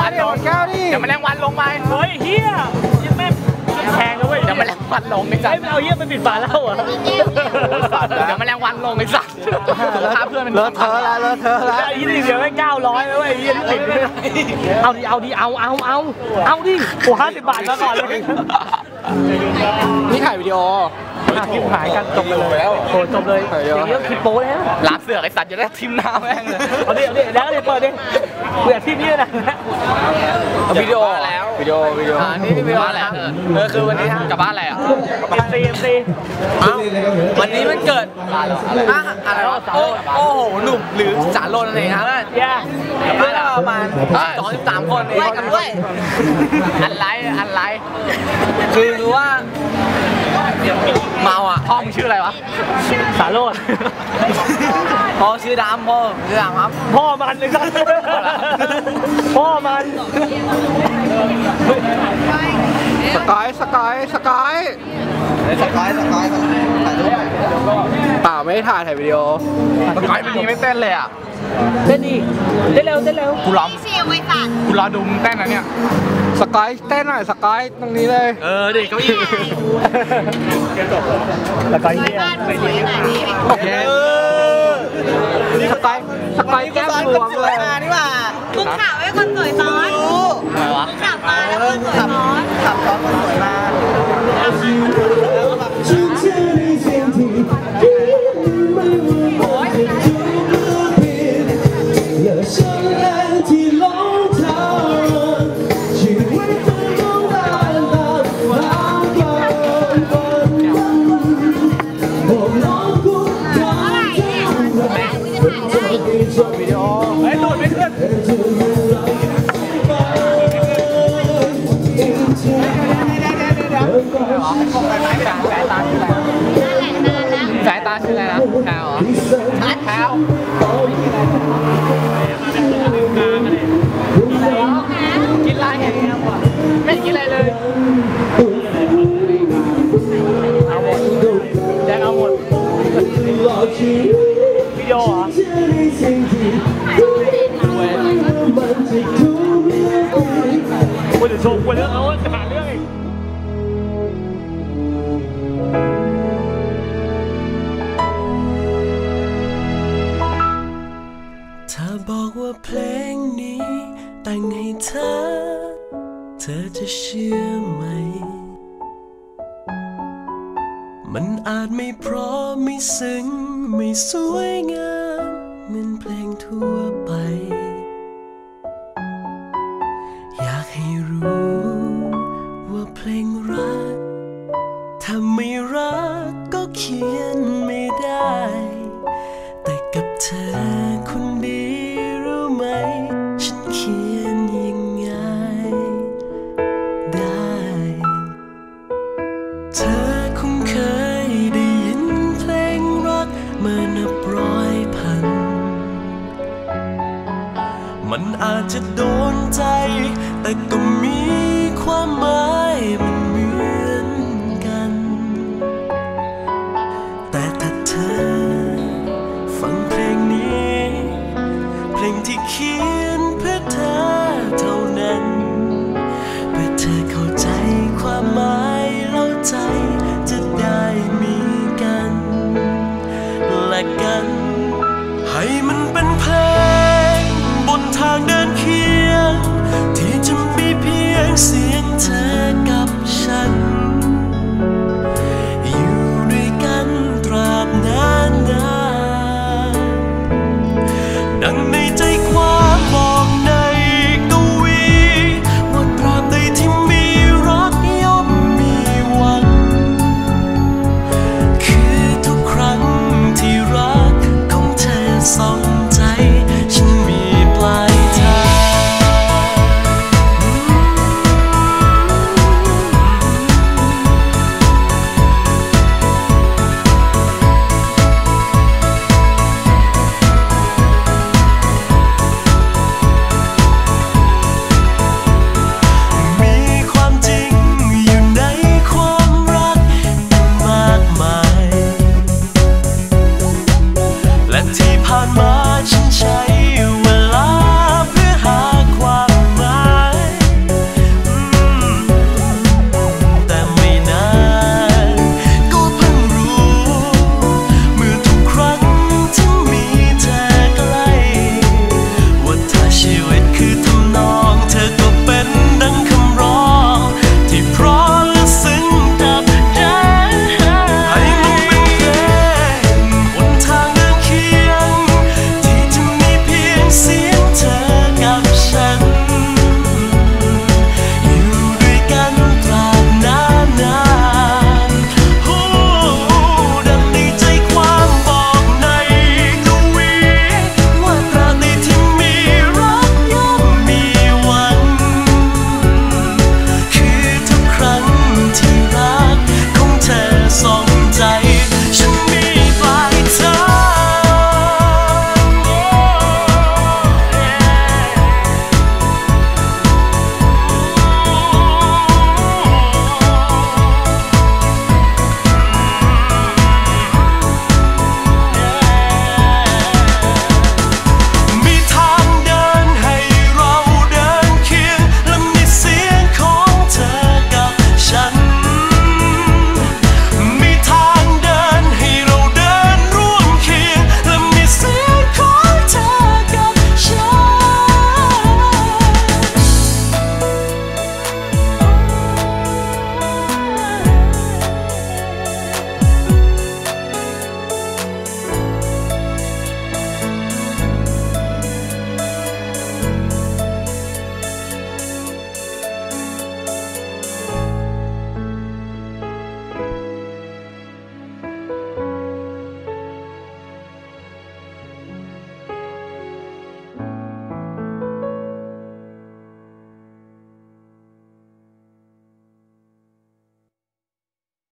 วันลงแก้วดิเดี๋ยวแมลงวันลงไปเฮ้ยเฮียยังแม่งแพงนะเว้ยเดี๋ยวแมลงวันลงไอ้สัไอ้ตว์ยเอาเฮียไปปิดฝาเหล้าเหรอเดี๋ยวแมลงวันลงไอ้สัตว์พาเพื่อนมันเลอะเทอะละเลอะเทอะละไอ้ยี่นี่เดียวแม่งเก้าร้อยนะเว้ยไอ้เฮียที่ติดเอาดิเอาดิเอาเอาเอาเอาดิโอ้ห้าสิบบาทมาก่อนเลยนี่ถ่ายวิดีโอ อะคลิปหายกันจบไปเลยโอ้จบเลยอย่างนี้ก็คลิปโป้แล้วลาบเสือกไอ้สัตว์จะได้ทิมหน้าแม่งเลยเอาดิเอาดิแล้วดิเปิดดิเปิดที่นี่นะวิดีโอแล้ววิดีโอวิดีโออ่านี่วิดีโออะไรเออเออคือวันนี้กลับบ้านอะไรอะเอ็มซีเอ็มซีเอ้าวันนี้มันเกิดอะอะไรวะโอ้โอ้โหหนุ่มหรือสารโลนนั่นเองครับย่าเพื่อนประมาณสองสิบสามคนเองกันด้วยอันไลค์อันไลค์คือรู้ว่า เมาอะพ่อมึงชื่ออะไรวะสารโรดพ่อชื่อดำพ่อชื่อดำครับ พ่อมันเลยครับพ่อมันสกายสกายสกาย สกายสกายถ่ายรูปเปล่าไม่ได้ถ่ายถ่ายวิดีโอสกายเป็นนี้ไม่เต้นเลยอะเต้นดิเต้นเร็วเต้นเร็วกูรอเชียร์ไว้ตัดกูรอดูมึงเต้นนะเนี่ยสกายเต้นหน่อยสกายตรงนี้เลย เออเด็กเก้าอี้แล้วก็เฮียบ้านสวยขนาดนี้โอเคสกายสกายแก้มบวมเลยมึงข่าวไว้คนสวยซ้อนอะไรวะขับมาแล้วคนสวย วิดีโอเฮ้ยตูดไม่ขึ้นสายตาชื่ออะไรนะแพลวเหรอแพลวกินอะไรไม่กินอะไรเลยเอาหมดแดงเอาหมดวิดีโอเหรอ เชื่อไหม มันอาจไม่เพราะไม่ซึ้งไม่สวยงามเหมือนเพลงทั่วไป อยากให้รู้ว่าเพลงรัก ถ้าไม่รักก็เขียน อาจจะโดนใจ แต่ก็